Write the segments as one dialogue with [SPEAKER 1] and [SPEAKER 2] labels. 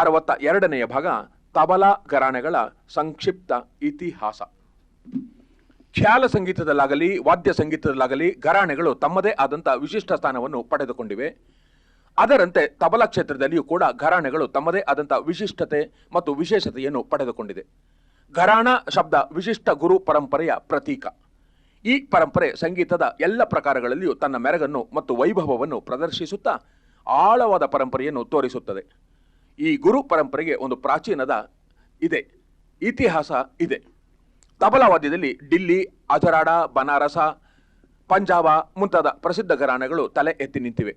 [SPEAKER 1] ಅರವತ್ತ ಎರಡನೆಯ ಭಾಗ, ತಬಲಾ ಘರಾಣೆಗಳ ಸಂಕ್ಷಿಪ್ತ ಇತಿಹಾಸ. ಖ್ಯಾಲ ಸಂಗೀತದಲ್ಲಾಗಲಿ, ವಾದ್ಯ ಸಂಗೀತದಲ್ಲಾಗಲಿ ಘರಾಣೆಗಳು ತಮ್ಮದೇ ಆದಂಥ ವಿಶಿಷ್ಟ ಸ್ಥಾನವನ್ನು ಪಡೆದುಕೊಂಡಿವೆ. ಅದರಂತೆ ತಬಲಾ ಕ್ಷೇತ್ರದಲ್ಲಿಯೂ ಕೂಡ ಘರಾಣೆಗಳು ತಮ್ಮದೇ ಆದಂಥ ವಿಶಿಷ್ಟತೆ ಮತ್ತು ವಿಶೇಷತೆಯನ್ನು ಪಡೆದುಕೊಂಡಿದೆ. ಘರಾಣ ಶಬ್ದ ವಿಶಿಷ್ಟ ಗುರು ಪರಂಪರೆಯ ಪ್ರತೀಕ. ಈ ಪರಂಪರೆ ಸಂಗೀತದ ಎಲ್ಲ ಪ್ರಕಾರಗಳಲ್ಲಿಯೂ ತನ್ನ ಮೆರಗನ್ನು ಮತ್ತು ವೈಭವವನ್ನು ಪ್ರದರ್ಶಿಸುತ್ತಾ ಆಳವಾದ ಪರಂಪರೆಯನ್ನು ತೋರಿಸುತ್ತದೆ. ಈ ಗುರು ಪರಂಪರೆಗೆ ಒಂದು ಪ್ರಾಚೀನದ ಇದೆ. ಇತಿಹಾಸ ಇದೆ. ತಬಲಾ ವಾದ್ಯದಲ್ಲಿ ಡಿಲ್ಲಿ, ಅಜರಾಡ, ಬನಾರಸ, ಪಂಜಾಬ ಮುಂತಾದ ಪ್ರಸಿದ್ಧ ಘರಾಣೆಗಳು ತಲೆ ಎತ್ತಿ ನಿಂತಿವೆ.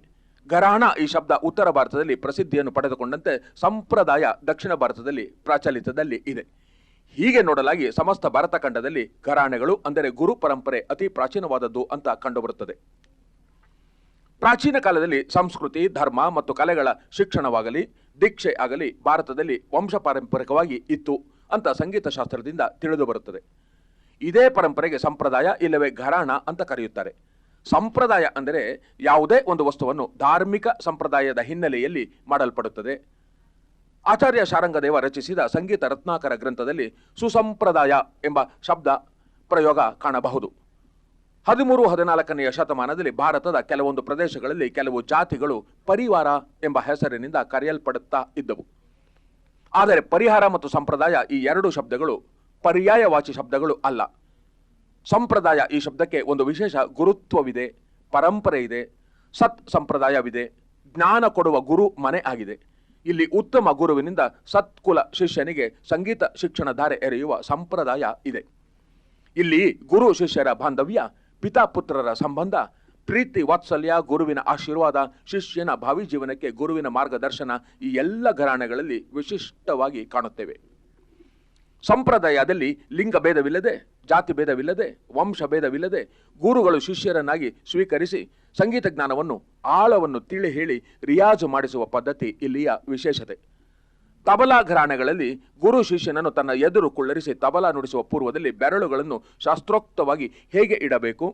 [SPEAKER 1] ಘರಾಣ ಈ ಶಬ್ದ ಉತ್ತರ ಭಾರತದಲ್ಲಿ ಪ್ರಸಿದ್ಧಿಯನ್ನು ಪಡೆದುಕೊಂಡಂತೆ ಸಂಪ್ರದಾಯ ದಕ್ಷಿಣ ಭಾರತದಲ್ಲಿ ಪ್ರಚಲಿತದಲ್ಲಿ ಇದೆ. ಹೀಗೆ ನೋಡಲಾಗಿ ಸಮಸ್ತ ಭಾರತ ಖಂಡದಲ್ಲಿ ಘರಾಣೆಗಳು ಅಂದರೆ ಗುರು ಪರಂಪರೆ ಅತಿ ಪ್ರಾಚೀನವಾದದ್ದು ಅಂತ ಕಂಡುಬರುತ್ತದೆ. ಪ್ರಾಚೀನ ಕಾಲದಲ್ಲಿ ಸಂಸ್ಕೃತಿ, ಧರ್ಮ ಮತ್ತು ಕಲೆಗಳ ಶಿಕ್ಷಣವಾಗಲಿ, ದೀಕ್ಷೆ ಆಗಲಿ ಭಾರತದಲ್ಲಿ ವಂಶ ಪಾರಂಪರಿಕವಾಗಿ ಇತ್ತು ಅಂತ ಸಂಗೀತ ಶಾಸ್ತ್ರದಿಂದ ತಿಳಿದು ಬರುತ್ತದೆ. ಇದೇ ಪರಂಪರೆಗೆ ಸಂಪ್ರದಾಯ ಇಲ್ಲವೇ ಘರಾಣ ಅಂತ ಕರೆಯುತ್ತಾರೆ. ಸಂಪ್ರದಾಯ ಅಂದರೆ ಯಾವುದೇ ಒಂದು ವಸ್ತುವನ್ನು ಧಾರ್ಮಿಕ ಸಂಪ್ರದಾಯದ ಹಿನ್ನೆಲೆಯಲ್ಲಿ ಮಾಡಲ್ಪಡುತ್ತದೆ. ಆಚಾರ್ಯ ಶಾರಂಗದೇವ ರಚಿಸಿದ ಸಂಗೀತ ರತ್ನಾಕರ ಗ್ರಂಥದಲ್ಲಿ ಸುಸಂಪ್ರದಾಯ ಎಂಬ ಶಬ್ದ ಪ್ರಯೋಗ ಕಾಣಬಹುದು. ಹದಿಮೂರು, ಹದಿನಾಲ್ಕನೆಯ ಶತಮಾನದಲ್ಲಿ ಭಾರತದ ಕೆಲವೊಂದು ಪ್ರದೇಶಗಳಲ್ಲಿ ಕೆಲವು ಜಾತಿಗಳು ಪರಿವಾರ ಎಂಬ ಹೆಸರಿನಿಂದ ಕರೆಯಲ್ಪಡುತ್ತಾ ಇದ್ದವು. ಆದರೆ ಪರಿಹಾರ ಮತ್ತು ಸಂಪ್ರದಾಯ ಈ ಎರಡು ಶಬ್ದಗಳು ಪರ್ಯಾಯವಾಚಿ ಶಬ್ದಗಳು ಅಲ್ಲ. ಸಂಪ್ರದಾಯ ಈ ಶಬ್ದಕ್ಕೆ ಒಂದು ವಿಶೇಷ ಗುರುತ್ವವಿದೆ, ಪರಂಪರೆ ಇದೆ, ಸತ್ ಸಂಪ್ರದಾಯವಿದೆ, ಜ್ಞಾನ ಕೊಡುವ ಗುರು ಮನೆ ಆಗಿದೆ. ಇಲ್ಲಿ ಉತ್ತಮ ಗುರುವಿನಿಂದ ಸತ್ಕುಲ ಶಿಷ್ಯನಿಗೆ ಸಂಗೀತ ಶಿಕ್ಷಣ ಧಾರೆ ಎರೆಯುವ ಸಂಪ್ರದಾಯ ಇದೆ. ಇಲ್ಲಿ ಗುರು ಶಿಷ್ಯರ ಬಾಂಧವ್ಯ ಪಿತಾಪುತ್ರರ ಸಂಬಂಧ, ಪ್ರೀತಿ, ವಾತ್ಸಲ್ಯ, ಗುರುವಿನ ಆಶೀರ್ವಾದ, ಶಿಷ್ಯನ ಭಾವಿ ಜೀವನಕ್ಕೆ ಗುರುವಿನ ಮಾರ್ಗದರ್ಶನ ಈ ಎಲ್ಲ ಘರಾಣೆಗಳಲ್ಲಿ ವಿಶಿಷ್ಟವಾಗಿ ಕಾಣುತ್ತೇವೆ. ಸಂಪ್ರದಾಯದಲ್ಲಿ ಲಿಂಗ ಭೇದವಿಲ್ಲದೆ, ಜಾತಿ ಭೇದವಿಲ್ಲದೆ, ವಂಶ ಭೇದವಿಲ್ಲದೆ ಗುರುಗಳು ಶಿಷ್ಯರನ್ನಾಗಿ ಸ್ವೀಕರಿಸಿ ಸಂಗೀತ ಜ್ಞಾನವನ್ನು, ಆಳವನ್ನು ತಿಳಿ ಹೇಳಿ ರಿಯಾಜು ಮಾಡಿಸುವ ಪದ್ಧತಿ ಇಲ್ಲಿಯ ವಿಶೇಷತೆ. ತಬಲಾ ಘರಾಣೆಗಳಲ್ಲಿ ಗುರು ಶಿಷ್ಯನನ್ನು ತನ್ನ ಎದುರು ಕುಳ್ಳರಿಸಿ ತಬಲಾ ನುಡಿಸುವ ಪೂರ್ವದಲ್ಲಿ ಬೆರಳುಗಳನ್ನು ಶಾಸ್ತ್ರೋಕ್ತವಾಗಿ ಹೇಗೆ ಇಡಬೇಕು,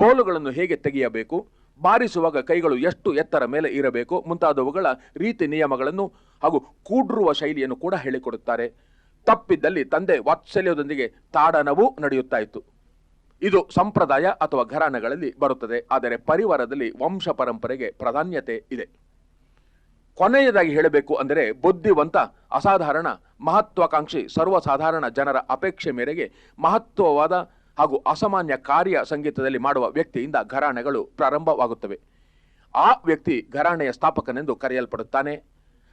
[SPEAKER 1] ಬೋಲುಗಳನ್ನು ಹೇಗೆ ತೆಗೆಯಬೇಕು, ಬಾರಿಸುವಾಗ ಕೈಗಳು ಎಷ್ಟು ಎತ್ತರ ಮೇಲೆ ಇರಬೇಕು ಮುಂತಾದವುಗಳ ರೀತಿ ನಿಯಮಗಳನ್ನು ಹಾಗೂ ಕೂಡ್ರುವ ಶೈಲಿಯನ್ನು ಕೂಡ ಹೇಳಿಕೊಡುತ್ತಾರೆ. ತಪ್ಪಿದ್ದಲ್ಲಿ ತಂದೆ ವಾತ್ಸಲ್ಯದೊಂದಿಗೆ ತಾಡನವೂ ನಡೆಯುತ್ತಾ ಇತ್ತು ಇದು ಸಂಪ್ರದಾಯ ಅಥವಾ ಘರಾನೆಗಳಲ್ಲಿ ಬರುತ್ತದೆ, ಆದರೆ ಪರಿವಾರದಲ್ಲಿ ವಂಶ ಪರಂಪರೆಗೆ ಪ್ರಾಧಾನ್ಯತೆ ಇದೆ. ಕೊನೆಯದಾಗಿ ಹೇಳಬೇಕು ಅಂದರೆ ಬುದ್ಧಿವಂತ, ಅಸಾಧಾರಣ, ಮಹತ್ವಾಕಾಂಕ್ಷಿ, ಸರ್ವಸಾಧಾರಣ ಜನರ ಅಪೇಕ್ಷೆ ಮೇರೆಗೆ ಮಹತ್ವವಾದ ಹಾಗೂ ಅಸಾಮಾನ್ಯ ಕಾರ್ಯ ಸಂಗೀತದಲ್ಲಿ ಮಾಡುವ ವ್ಯಕ್ತಿಯಿಂದ ಘರಾಣೆಗಳು ಪ್ರಾರಂಭವಾಗುತ್ತವೆ. ಆ ವ್ಯಕ್ತಿ ಘರಾಣೆಯ ಸ್ಥಾಪಕನೆಂದು ಕರೆಯಲ್ಪಡುತ್ತಾನೆ.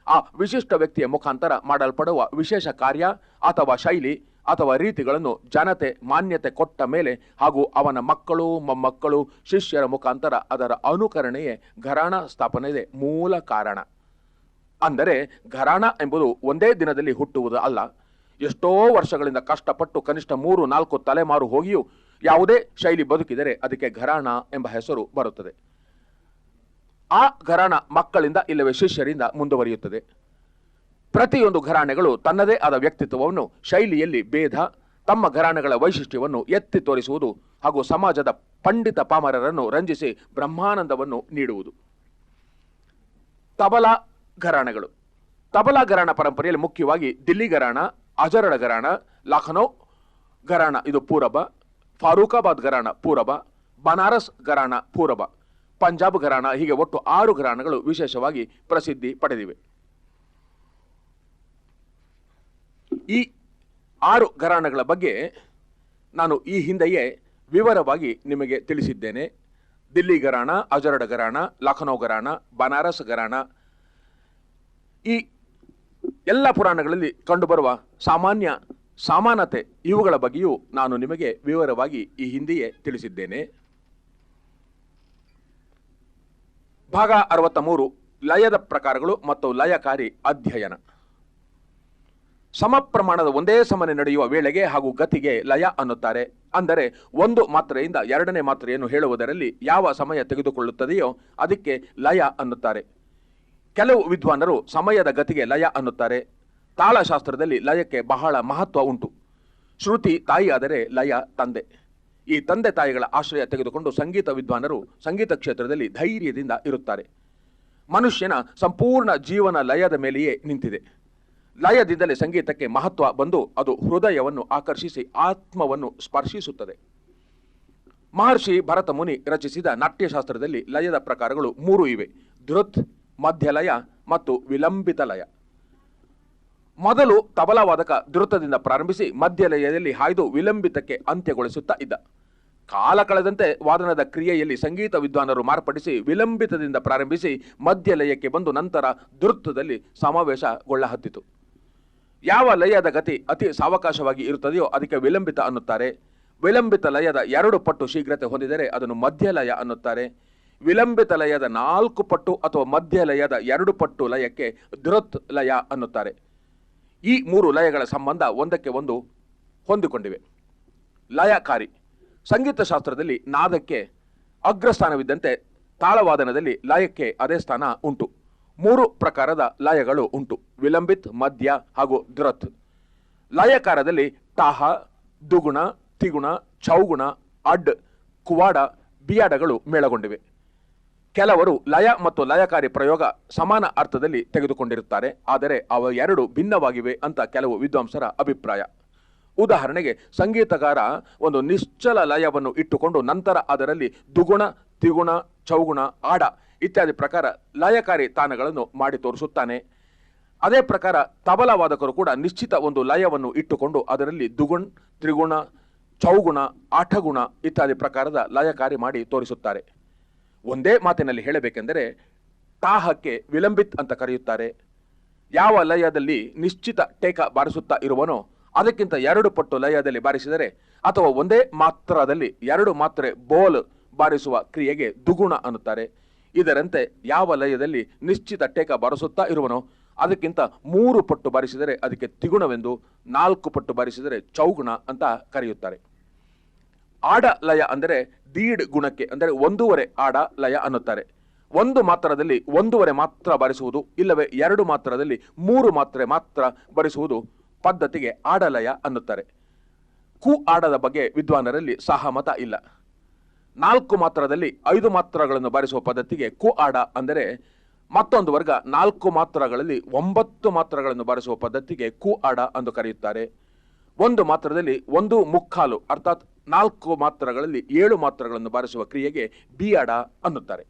[SPEAKER 1] ಆ ವಿಶಿಷ್ಟ ವ್ಯಕ್ತಿಯ ಮುಖಾಂತರ ಮಾಡಲ್ಪಡುವ ವಿಶೇಷ ಕಾರ್ಯ ಅಥವಾ ಶೈಲಿ ಅಥವಾ ರೀತಿಗಳನ್ನು ಜನತೆ ಮಾನ್ಯತೆ ಕೊಟ್ಟ ಮೇಲೆ ಹಾಗೂ ಅವನ ಮಕ್ಕಳು, ಮೊಮ್ಮಕ್ಕಳು, ಶಿಷ್ಯರ ಮುಖಾಂತರ ಅದರ ಅನುಕರಣೆಯೇ ಘರಾಣ ಸ್ಥಾಪನೆಗೆ ಮೂಲ ಕಾರಣ. ಅಂದರೆ ಘರಾಣ ಎಂಬುದು ಒಂದೇ ದಿನದಲ್ಲಿ ಹುಟ್ಟುವುದು ಅಲ್ಲ. ಎಷ್ಟೋ ವರ್ಷಗಳಿಂದ ಕಷ್ಟಪಟ್ಟು ಕನಿಷ್ಠ ಮೂರು, ನಾಲ್ಕು ತಲೆಮಾರು ಹೋಗಿಯೂ ಯಾವುದೇ ಶೈಲಿ ಬದುಕಿದರೆ ಅದಕ್ಕೆ ಘರಾಣ ಎಂಬ ಹೆಸರು ಬರುತ್ತದೆ. ಆ ಘರಾಣ ಮಕ್ಕಳಿಂದ ಇಲ್ಲವೇ ಶಿಷ್ಯರಿಂದ ಮುಂದುವರಿಯುತ್ತದೆ. ಪ್ರತಿಯೊಂದು ಘರಾಣೆಗಳು ತನ್ನದೇ ಆದ ವ್ಯಕ್ತಿತ್ವವನ್ನು, ಶೈಲಿಯಲ್ಲಿ ಭೇದ, ತಮ್ಮ ಘರಾಣೆಗಳ ವೈಶಿಷ್ಟ್ಯವನ್ನು ಎತ್ತಿ ತೋರಿಸುವುದು ಹಾಗೂ ಸಮಾಜದ ಪಂಡಿತ ಪಾಮರರನ್ನು ರಂಜಿಸಿ ಬ್ರಹ್ಮಾನಂದವನ್ನು ನೀಡುವುದು. ತಬಲಾ ಘರಾಣೆಗಳು. ತಬಲಾ ಘರಾಣ ಪರಂಪರೆಯಲ್ಲಿ ಮುಖ್ಯವಾಗಿ ದಿಲ್ಲಿ ಘರಾಣ ಅಜರಡ ಘರಾಣ, ಲಖನೌ ಘರಾಣ ಇದು ಪೂರಬ, ಫಾರೂಕಾಬಾದ್ ಘರಾಣ ಪೂರಬ, ಬನಾರಸ್ ಘರಾಣ ಪೂರಬ, ಪಂಜಾಬ್ ಘರಾಣ ಹೀಗೆ ಒಟ್ಟು ಆರು ಘರಾಣಗಳು ವಿಶೇಷವಾಗಿ ಪ್ರಸಿದ್ಧಿ ಪಡೆದಿವೆ. ಈ ಆರು ಘರಾಣಗಳ ಬಗ್ಗೆ ನಾನು ಈ ಹಿಂದೆಯೇ ವಿವರವಾಗಿ ನಿಮಗೆ ತಿಳಿಸಿದ್ದೇನೆ. ದಿಲ್ಲಿ ಘರಾಣ ಅಜರಡ ಘರಾಣ, ಲಖನೌ ಘರಾಣ, ಬನಾರಸ್ ಘರಾಣ ಈ ಎಲ್ಲ ಪುರಾಣಗಳಲ್ಲಿ ಕಂಡುಬರುವ ಸಾಮಾನ್ಯ ಸಮಾನತೆ ಇವುಗಳ ಬಗ್ಗೆಯೂ ನಾನು ನಿಮಗೆ ವಿವರವಾಗಿ ಈ ಹಿಂದೆಯೇ ತಿಳಿಸಿದ್ದೇನೆ. ಭಾಗ ಅರವತ್ತ ಮೂರು ಲಯದ ಪ್ರಕಾರಗಳು ಮತ್ತು ಲಯಕಾರಿ ಅಧ್ಯಯನ. ಸಮ ಪ್ರಮಾಣದ ಒಂದೇ ಸಮನೆ ನಡೆಯುವ ವೇಳೆಗೆ ಹಾಗೂ ಗತಿಗೆ ಲಯ ಅನ್ನುತ್ತಾರೆ. ಅಂದರೆ ಒಂದು ಮಾತ್ರೆಯಿಂದ ಎರಡನೇ ಮಾತ್ರೆಯನ್ನು ಹೇಳುವುದರಲ್ಲಿ ಯಾವ ಸಮಯ ತೆಗೆದುಕೊಳ್ಳುತ್ತದೆಯೋ ಅದಕ್ಕೆ ಲಯ ಅನ್ನುತ್ತಾರೆ. ಕೆಲವು ವಿದ್ವಾನರು ಸಮಯದ ಗತಿಗೆ ಲಯ ಅನ್ನುತ್ತಾರೆ. ತಾಳಶಾಸ್ತ್ರದಲ್ಲಿ ಲಯಕ್ಕೆ ಬಹಳ ಮಹತ್ವ ಉಂಟು. ಶ್ರುತಿ ತಾಯಿಯಾದರೆ ಲಯ ತಂದೆ. ಈ ತಂದೆ ತಾಯಿಗಳ ಆಶ್ರಯ ತೆಗೆದುಕೊಂಡು ಸಂಗೀತ ವಿದ್ವಾನರು ಸಂಗೀತ ಕ್ಷೇತ್ರದಲ್ಲಿ ಧೈರ್ಯದಿಂದ ಇರುತ್ತಾರೆ. ಮನುಷ್ಯನ ಸಂಪೂರ್ಣ ಜೀವನ ಲಯದ ಮೇಲೆಯೇ ನಿಂತಿದೆ. ಲಯದಿಂದಲೇ ಸಂಗೀತಕ್ಕೆ ಮಹತ್ವ ಬಂದು ಅದು ಹೃದಯವನ್ನು ಆಕರ್ಷಿಸಿ ಆತ್ಮವನ್ನು ಸ್ಪರ್ಶಿಸುತ್ತದೆ. ಮಹರ್ಷಿ ಭರತ ಮುನಿ ರಚಿಸಿದ ನಾಟ್ಯಶಾಸ್ತ್ರದಲ್ಲಿ ಲಯದ ಪ್ರಕಾರಗಳು ಮೂರು ಇವೆ. ಧೃತ್ ಮಧ್ಯಲಯ ಮತ್ತು ವಿಲಂಬಿತ ಲಯ. ಮೊದಲು ತಬಲವಾದಕ ಧೃತದಿಂದ ಪ್ರಾರಂಭಿಸಿ ಮಧ್ಯಲಯದಲ್ಲಿ ಹಾಯ್ದು ವಿಲಂಬಿತಕ್ಕೆ ಅಂತ್ಯಗೊಳಿಸುತ್ತಾ ಇದ್ದ. ಕಾಲ ಕಳೆದಂತೆ ವಾದನದ ಕ್ರಿಯೆಯಲ್ಲಿ ಸಂಗೀತ ವಿದ್ವಾನರು ಮಾರ್ಪಡಿಸಿ ವಿಲಂಬಿತದಿಂದ ಪ್ರಾರಂಭಿಸಿ ಮಧ್ಯಲಯಕ್ಕೆ ಬಂದು ನಂತರ ದುರುತದಲ್ಲಿ ಸಮಾವೇಶಗೊಳ್ಳಹತ್ತಿತು. ಯಾವ ಲಯದ ಗತಿ ಅತಿ ಸಾವಕಾಶವಾಗಿ ಇರುತ್ತದೆಯೋ ಅದಕ್ಕೆ ವಿಲಂಬಿತ ಅನ್ನುತ್ತಾರೆ. ವಿಲಂಬಿತ ಲಯದ ಎರಡು ಪಟ್ಟು ಶೀಘ್ರತೆ ಹೊಂದಿದರೆ ಅದನ್ನು ಮಧ್ಯಲಯ ಅನ್ನುತ್ತಾರೆ. ವಿಲಂಬಿತ ಲಯದ ನಾಲ್ಕು ಪಟ್ಟು ಅಥವಾ ಮಧ್ಯ ಲಯದ ಎರಡು ಪಟ್ಟು ಲಯಕ್ಕೆ ಧೃತ್ ಲಯ ಅನ್ನುತ್ತಾರೆ. ಈ ಮೂರು ಲಯಗಳ ಸಂಬಂಧ ಒಂದಕ್ಕೆ ಒಂದು ಹೊಂದಿಕೊಂಡಿವೆ. ಲಯಕಾರಿ. ಸಂಗೀತ ಶಾಸ್ತ್ರದಲ್ಲಿ ನಾದಕ್ಕೆ ಅಗ್ರಸ್ಥಾನವಿದ್ದಂತೆ ತಾಳವಾದನದಲ್ಲಿ ಲಯಕ್ಕೆ ಅದೇ ಸ್ಥಾನ ಉಂಟು. ಮೂರು ಪ್ರಕಾರದ ಲಯಗಳು ಉಂಟು. ವಿಲಂಬಿತ್, ಮಧ್ಯ ಹಾಗೂ ಧೃತ್ ಲಯಕಾರದಲ್ಲಿ ತಾಹ ದುಗುಣ, ತಿಗುಣ, ಚೌಗುಣ, ಅಡ್, ಕುವಾಡ, ಬಿಯಾಡಗಳು ಮೇಳಗೊಂಡಿವೆ. ಕೆಲವರು ಲಯ ಮತ್ತು ಲಯಕಾರಿ ಪ್ರಯೋಗ ಸಮಾನ ಅರ್ಥದಲ್ಲಿ ತೆಗೆದುಕೊಂಡಿರುತ್ತಾರೆ, ಆದರೆ ಅವ ಎರಡು ಭಿನ್ನವಾಗಿವೆ ಅಂತ ಕೆಲವು ವಿದ್ವಾಂಸರ ಅಭಿಪ್ರಾಯ. ಉದಾಹರಣೆಗೆ, ಸಂಗೀತಗಾರ ಒಂದು ನಿಶ್ಚಲ ಲಯವನ್ನು ಇಟ್ಟುಕೊಂಡು ನಂತರ ಅದರಲ್ಲಿ ದುಗುಣ ತ್ರಿಗುಣ, ಚೌಗುಣ, ಆಡ ಇತ್ಯಾದಿ ಪ್ರಕಾರ ಲಯಕಾರಿ ತಾನಗಳನ್ನು ಮಾಡಿ ತೋರಿಸುತ್ತಾನೆ. ಅದೇ ಪ್ರಕಾರ ತಬಲವಾದಕರು ಕೂಡ ನಿಶ್ಚಿತ ಒಂದು ಲಯವನ್ನು ಇಟ್ಟುಕೊಂಡು ಅದರಲ್ಲಿ ದುಗುಣ್ ತ್ರಿಗುಣ, ಚೌಗುಣ, ಆಠಗುಣ ಇತ್ಯಾದಿ ಪ್ರಕಾರದ ಲಯಕಾರಿ ಮಾಡಿ ತೋರಿಸುತ್ತಾರೆ. ಒಂದೇ ಮಾತಿನಲ್ಲಿ ಹೇಳಬೇಕೆಂದರೆ, ತಾಹಕ್ಕೆ ವಿಲಂಬಿತ್ ಅಂತ ಕರೆಯುತ್ತಾರೆ. ಯಾವ ಲಯದಲ್ಲಿ ನಿಶ್ಚಿತ ಟೇಕ ಬಾರಿಸುತ್ತಾ ಇರುವನೋ, ಅದಕ್ಕಿಂತ ಎರಡು ಪಟ್ಟು ಲಯದಲ್ಲಿ ಬಾರಿಸಿದರೆ, ಅಥವಾ ಒಂದೇ ಮಾತ್ರದಲ್ಲಿ ಎರಡು ಮಾತ್ರೆ ಬೋಲ್ ಬಾರಿಸುವ ಕ್ರಿಯೆಗೆ ದುಗುಣ ಅನ್ನುತ್ತಾರೆ. ಇದರಂತೆ ಯಾವ ಲಯದಲ್ಲಿ ನಿಶ್ಚಿತ ಟೇಕ ಬಾರಿಸುತ್ತಾ ಇರುವನೋ, ಅದಕ್ಕಿಂತ ಮೂರು ಪಟ್ಟು ಬಾರಿಸಿದರೆ ಅದಕ್ಕೆ ತಿಗುಣವೆಂದು ನಾಲ್ಕು ಪಟ್ಟು ಬಾರಿಸಿದರೆ ಚೌಗುಣ ಅಂತ ಕರೆಯುತ್ತಾರೆ. ಆಡ ಲಯ ಅಂದರೆ ದೀಡ್ ಗುಣಕ್ಕೆ, ಅಂದರೆ ಒಂದೂವರೆ ಆಡ ಲಯ ಅನ್ನುತ್ತಾರೆ. ಒಂದು ಮಾತ್ರದಲ್ಲಿ ಒಂದೂವರೆ ಮಾತ್ರ ಬಾರಿಸುವುದು, ಇಲ್ಲವೇ ಎರಡು ಮಾತ್ರದಲ್ಲಿ ಮೂರು ಮಾತ್ರೆ ಮಾತ್ರ ಬರಿಸುವುದು ಪದ್ಧತಿಗೆ ಆಡಲಯ ಅನ್ನುತ್ತಾರೆ. ಕು ಆಡದ ಬಗ್ಗೆ ವಿದ್ವಾನರಲ್ಲಿ ಸಹಮತ ಇಲ್ಲ. ನಾಲ್ಕು ಮಾತ್ರದಲ್ಲಿ ಐದು ಮಾತ್ರಗಳನ್ನು ಬಾರಿಸುವ ಪದ್ಧತಿಗೆ ಕು ಆಡ ಅಂದರೆ ಮತ್ತೊಂದು ವರ್ಗ ನಾಲ್ಕು ಮಾತ್ರಗಳಲ್ಲಿ ಒಂಬತ್ತು ಮಾತ್ರಗಳನ್ನು ಬಾರಿಸುವ ಪದ್ಧತಿಗೆ ಕು ಆಡ ಎಂದು ಕರೆಯುತ್ತಾರೆ. ಒಂದು ಮಾತ್ರದಲ್ಲಿ ಒಂದು ಮುಕ್ಕಾಲು, ಅರ್ಥಾತ್ ನಾಲ್ಕು ಮಾತ್ರಗಳಲ್ಲಿ ಏಳು ಮಾತ್ರಗಳನ್ನು ಬಾರಿಸುವ ಕ್ರಿಯೆಗೆ ಬಿಯಾಡ ಅನ್ನುತ್ತಾರೆ.